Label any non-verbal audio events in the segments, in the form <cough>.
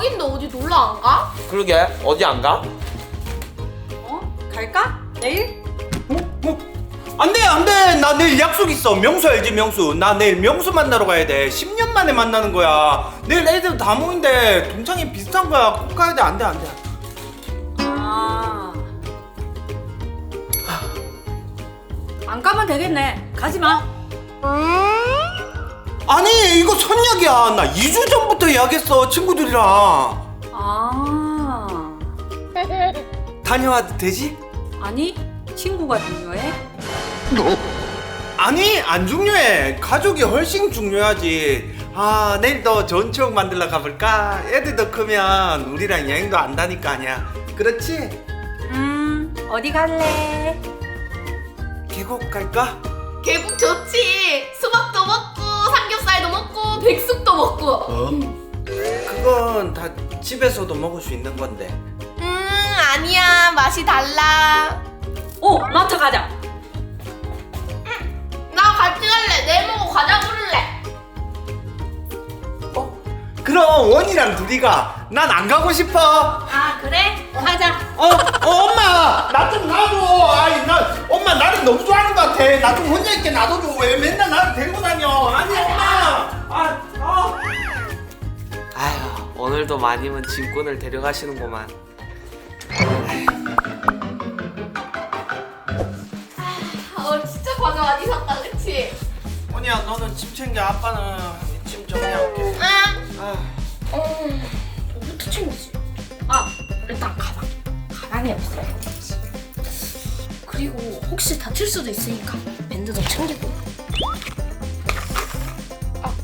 방학인데 어디 놀러 안 가? 그러게 어디 안 가? 어? 갈까? 내일? 어? 어? 안 돼 안 돼 나 내일 약속 있어 명수 알지 명수 나 내일 명수 만나러 가야 돼 10년 만에 만나는 거야 내일 애들 다 모인데 동창이 비슷한 거야 꼭 가야 돼 안 돼 안 돼 아. 안 가면 되겠네. 가지 마. 아니 이거 선약이야 나 2주 전부터 예약했어 친구들이랑 아. <laughs> 다녀와도 되지? 아니, 친구가 중요해? 아니 안 중요해 가족이 훨씬 중요하지 아 내일 더 좋은 추억 만들러 가볼까? 애들도 크면 우리랑 여행도 안다니까 아니야 그렇지? 음, 어디 갈래? 계곡 갈까? 계곡 좋지. 수박도 먹고 삼겹살도 먹고 백숙도 먹고. 어? 그건 다 집에서도 먹을 수 있는 건데 음 아니야 맛이 달라. 원이랑 둘이 가 난 안 가고 싶어 아 그래? 가자. 어, 어 엄마 나 좀 놔줘 아이 나 엄마 나를 너무 좋아하는 것 같아 나 좀 혼자 있게 놔둬줘 왜 맨날 나를 데리고 다녀 아니 엄마 아, 아. 아휴 오늘도 마님은 짐꾼을 데려가시는구만 어 진짜 과자 많이 샀다 그치? 원이야 너는 짐 챙겨 아빠는 짐 정리할게 응. 아. 음, 뭐부터 챙기지? 아, 일단 가방. 가방이 없어. 그리고 혹시 다칠 수도 있으니까 밴드도 챙기고. 아,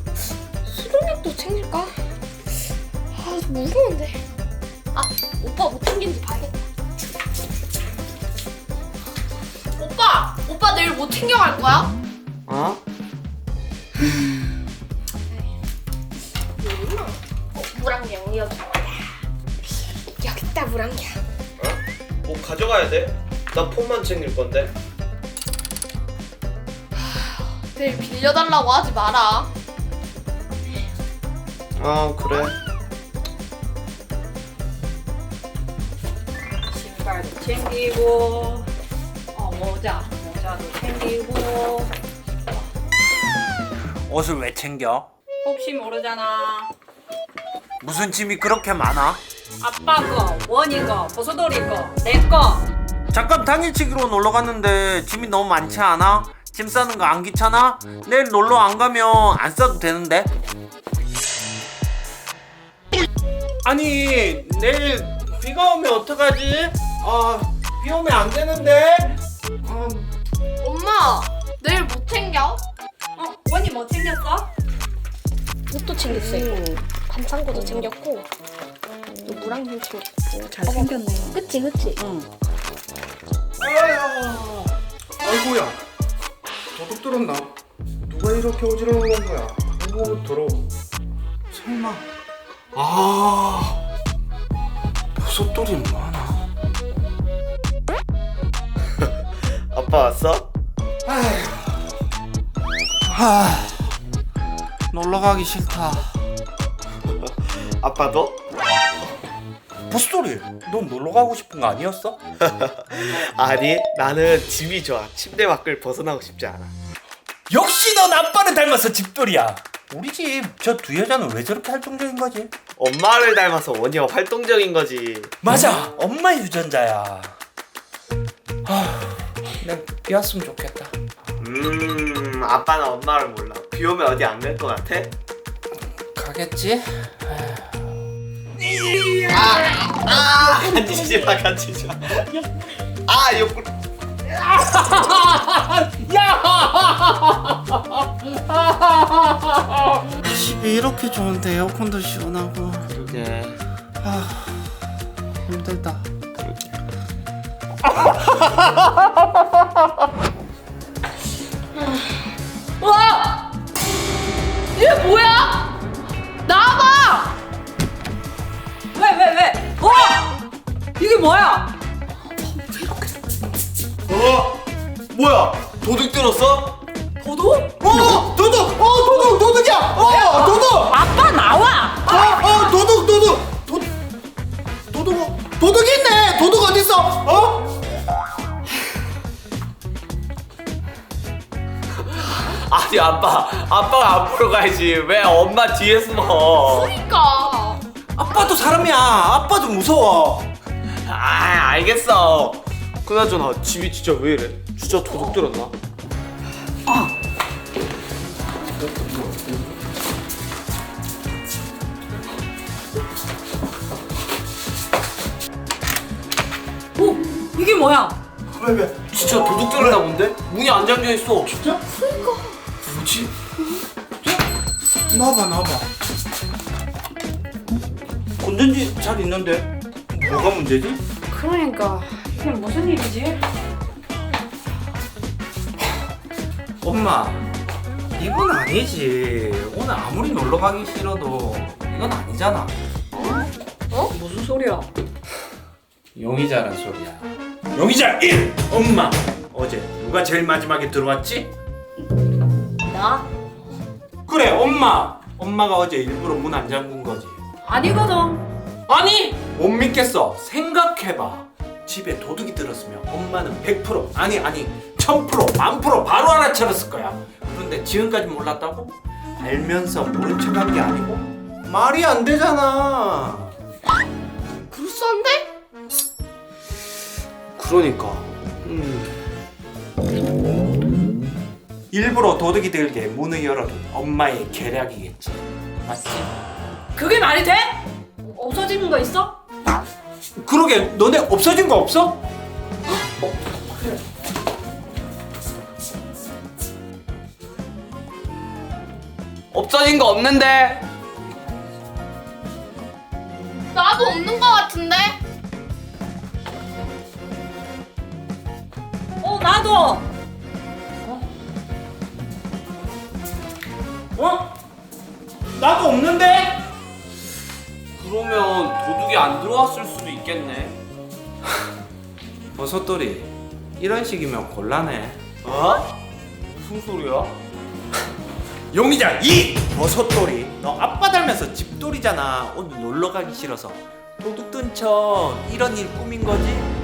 수동력도 챙길까? 아, 무서운데. 아, 오빠 뭐 챙긴지 봐야겠다. 오빠! 오빠 내일 뭐 챙겨갈 거야? 어? <laughs> 물안경 여기. 여기 있다 물안경. 뭐 가져가야 돼? 나 폰만 챙길 건데 내일 빌려달라고 하지 마라. 아 그래 신발도 챙기고, 어, 모자, 모자도 챙기고. 옷을 왜 챙겨? 혹시 모르잖아. 무슨 짐이 그렇게 많아? 아빠 거, 원이 거, 보소돌이 거, 내 거. 잠깐 당일치기로 놀러 갔는데 짐이 너무 많지 않아? 짐 싸는 거 안 귀찮아? 내일 놀러 안 가면 안 싸도 되는데? 아니 내일 비가 오면 어떡하지? 아비 오면 안 되는데? 아, 엄마, 내일 뭐 챙겨? 어, 원이 뭐 챙겼어? 옷도 챙겼어요. 반창고도 챙겼고, 또 물안경 챙겼고. 잘 챙겼네. 그치, 그치. 응. 아야, 아이고야, 도둑 들었나? 누가 이렇게 어지러운 거야? 아이고 더러워. 설마? 아, 버섯돌이 뭐하나? <laughs> 아빠 왔어? 하, 놀러 가기 싫다. 아빠도? 버섯돌이, 넌 놀러 가고 싶은 거 아니었어? <laughs> 아니 나는 짐이 좋아 침대 밖을 벗어나고 싶지 않아 역시 넌 아빠를 닮아서 집돌이야. 우리 집 저 두 여자는 왜 저렇게 활동적인 거지? 엄마를 닮아서 원이가 활동적인 거지 맞아, 엄마 유전자야. 아, 그냥 비왔으면 좋겠다. 음 아빠는 엄마를 몰라 비 오면 어디 안 갈 것 같아? 가겠지? 아 간지지 마 간지지 마아 옆구리 집이 이렇게 좋은데 에어컨도 시원하고 그러게 아 힘들다. 와! 얘 뭐야? 나와봐! 와! 이게 뭐야? 어? 뭐야? 도둑 들었어? 도둑? 어! 도둑! 어! 도둑! 도둑이야! 어! 도둑! 아빠 나와! 어! 어! 도둑! 도둑! 도, 도둑! 도둑이 있네! 도둑 어딨어? 어? 아니 아빠 아빠가 앞으로 가야지 왜 엄마 뒤에 숨어 그러니까. 아빠도 사람이야. 아빠도 무서워. 아 알겠어. 그나저나 집이 진짜 왜 이래? 진짜 도둑 들었나? 오 이게 뭐야? 왜 왜? 진짜 도둑 들었나 본데? 문이 안 잠겨 있어. 진짜? 뭐지? 나와봐 나와봐 건전지 잘 있는데 뭐가 문제지? 그러니까 이게 무슨 일이지? 엄마 이건 아니지 오늘 아무리 놀러 가기 싫어도 이건 아니잖아 어? 무슨 소리야? 용의자란 소리야 용의자 1! 엄마 어제 누가 제일 마지막에 들어왔지? 나? 그래 엄마 엄마가 어제 일부러 문 안 잠근 거지 아니거든. 아니 못 믿겠어 생각해봐 집에 도둑이 들었으면 엄마는 100% 아니 아니 1000% 만프로 바로 알아차렸을 거야 그런데 지금까지 몰랐다고? 알면서 모른 척한 게 아니고 말이 안 되잖아 그럴싸한데? 그러니까 음. 일부러 도둑이 들게 문을 열어둔 엄마의 계략이겠지 맞지? 그게 말이 돼? 없어지는 거 있어? 그러게 너네 없어진 거 없어? 없어진 거 없는데 나도 없는 거 같은데? 어 나도. 어? 나도 없는데? 그러면 도둑이 안 들어왔을 수도 있겠네 <laughs> 버섯돌이 이런 식이면 곤란해 어? 무슨 소리야? <laughs> 용의자 2! 버섯돌이 너 아빠 닮아서 집돌이잖아 오늘 놀러 가기 싫어서 도둑 든척 이런 일 꾸민 거지?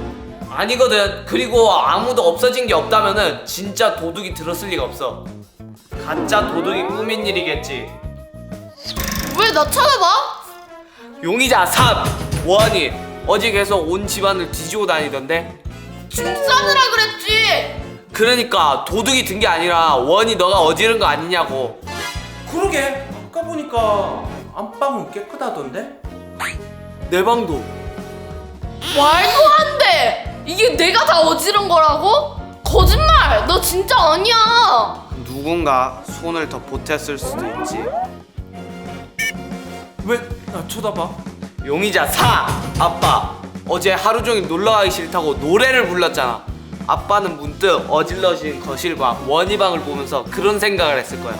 아니거든. 그리고 아무도 없어진 게 없다면은 진짜 도둑이 들었을 리가 없어. 가짜 도둑이 꾸민 일이겠지. 왜나 찾아봐? 용의자 3 원이 어제 계속 온 집안을 뒤지고 다니던데. 줌 싸느라 그랬지. 그러니까 도둑이 든 게 아니라 원이 너가 어지른 거 아니냐고. 그러게 아까 보니까 안방은 깨끗하던데? 내 방도. 말도 안 돼. 이게 내가 다 어지른 거라고? 거짓말. 너 진짜 아니야. 누군가 손을 더 보탰을 수도 있지. 왜 나 쳐다봐? 용의자 4 아빠 어제 하루 종일 놀러 가기 싫다고 노래를 불렀잖아. 아빠는 문득 어질러진 거실과 원희 방을 보면서 그런 생각을 했을 거야.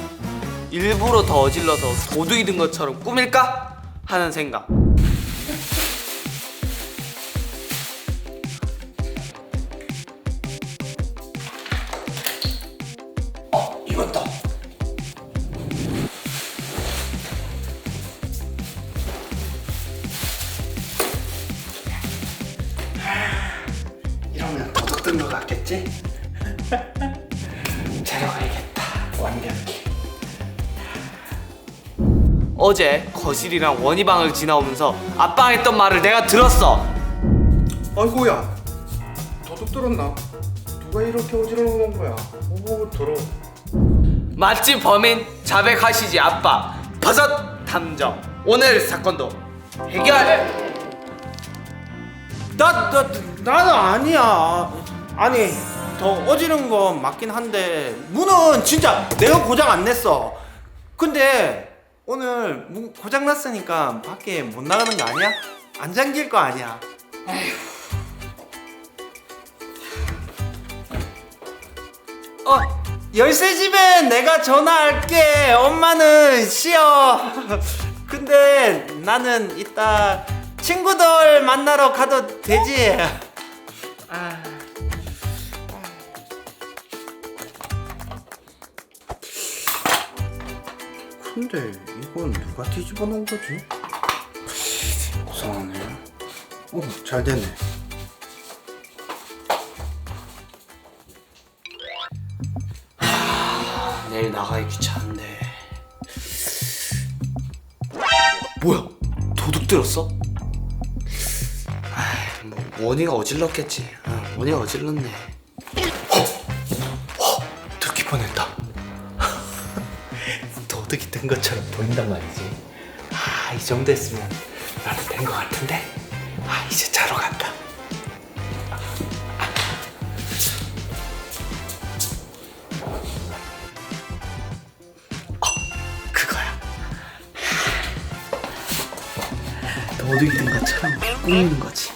일부러 더 어질러서 도둑이 든 것처럼 꾸밀까 하는 생각. 어 이것도 어제 거실이랑 원희 방을 지나오면서 아빠가 했던 말을 내가 들었어. 아이고야 도둑 들었나? 누가 이렇게 어지러운 건 거야? 오 들어 맛집 범인 자백하시지 아빠 버섯 탐정 오늘 사건도 해결. 나, 나, 나는 아니야. 아니, 더 어지른 건 맞긴 한데, 문은 진짜 내가 고장 안 냈어. 근데, 오늘 문 고장 났으니까 밖에 못 나가는 거 아니야? 안 잠길 거 아니야? 어, 열쇠 집에 내가 전화할게. 엄마는 쉬어. <laughs> 근데 나는 이따 친구들 만나러 가도 되지? 아. 근데 이건 누가 뒤집어 놓은 거지? 이상하네 오잘 됐네 내일 나 나가기 귀찮은데. 뭐야? 도둑 들었어? 아이, 뭐 원이가 어질렀겠지. 응, 원이가 어질렀네. 도둑이 된 것처럼 보인단 말이지. 아, 이 정도 했으면 나는 된 것 같은데. 아, 이제 자러 갈까? 어, 그거야. 도둑이 된 것처럼 꾸미는 거지.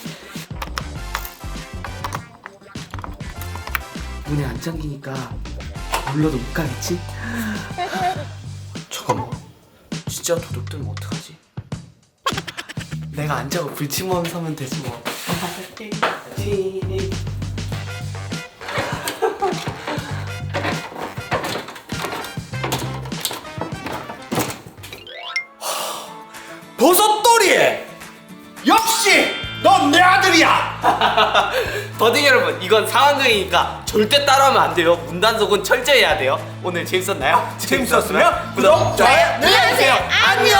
문이 안 잠기니까 눌러도 못 가겠지? <laughs> 진짜 도둑 들면 어떡하지? 내가 안 자고 불침범 서면 되지 뭐. 아들이야! <laughs> 버딩 여러분, 이건 상황극이니까 절대 따라하면 안 돼요. 문단속은 철저히 해야 돼요. 오늘 재밌었나요? 재밌었으면 <laughs> 구독, 좋아요 눌러주세요. 안녕.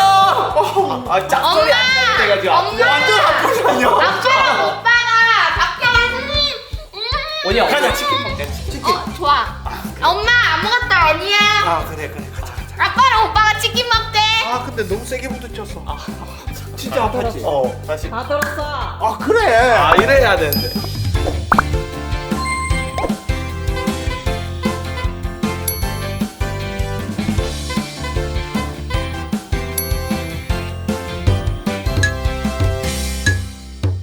아, 짝소리 안 엄마. 돼가지고. 엄마. 완전 아프잖아요. 아빠랑 오빠가 박경환 음. 원이야, 가자. 치킨 먹자. 치킨. 어 좋아. 엄마 아무것도 아니야. 아 그래 그래 가자 가자 아빠랑 오빠가 치킨 먹게. 아 근데 너무 세게 부딪혔어. 진짜 아팠지? 어, 다시. 다 들었어 아 그래. 아, 이래야 되는데.